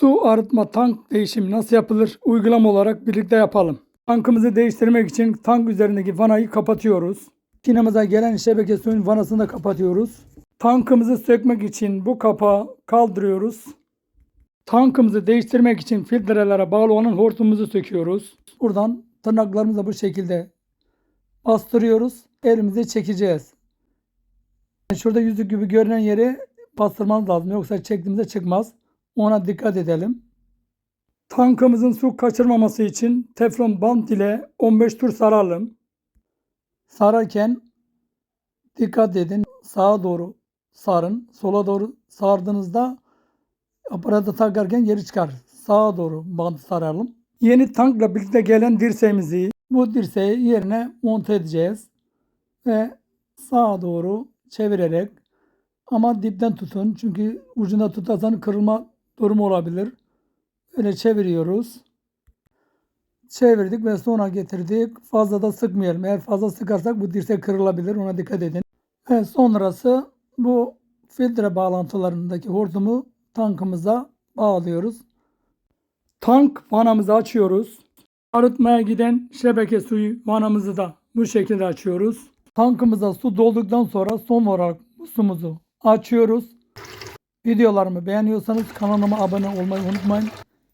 Su arıtma tank değişimi nasıl yapılır? Uygulama olarak birlikte yapalım. Tankımızı değiştirmek için tank üzerindeki vanayı kapatıyoruz. Kinemize gelen şebeke suyun vanasını da kapatıyoruz. Tankımızı sökmek için bu kapağı kaldırıyoruz. Tankımızı değiştirmek için filtrelere bağlı olan hortumumuzu söküyoruz. Buradan tırnaklarımızla bu şekilde bastırıyoruz. Elimize çekeceğiz. Şurada yüzük gibi görünen yeri bastırmamız lazım. Yoksa çektiğimizde çıkmaz. Ona dikkat edelim. Tankımızın su kaçırmaması için teflon bant ile 15 tur saralım. Sararken dikkat edin. Sağa doğru sarın. Sola doğru sardığınızda aparatı takarken geri çıkar. Sağa doğru bantı saralım. Yeni tankla birlikte gelen dirseğimizi bu dirseği yerine monte edeceğiz. Ve sağa doğru çevirerek ama dipten tutun. Çünkü ucunda tutarsan kırılma durumu olabilir. Öyle çeviriyoruz. Çevirdik ve sonra getirdik. Fazla da sıkmayalım. Eğer fazla sıkarsak bu dirsek kırılabilir. Ona dikkat edin. Ve sonrası bu filtre bağlantılarındaki hortumu tankımıza bağlıyoruz. Tank vanamızı açıyoruz. Arıtmaya giden şebeke suyu vanamızı da bu şekilde açıyoruz. Tankımıza su dolduktan sonra son olarak bu sumuzu açıyoruz. Videolarımı beğeniyorsanız kanalıma abone olmayı unutmayın.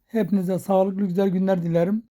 Hepinize sağlıklı güzel günler dilerim.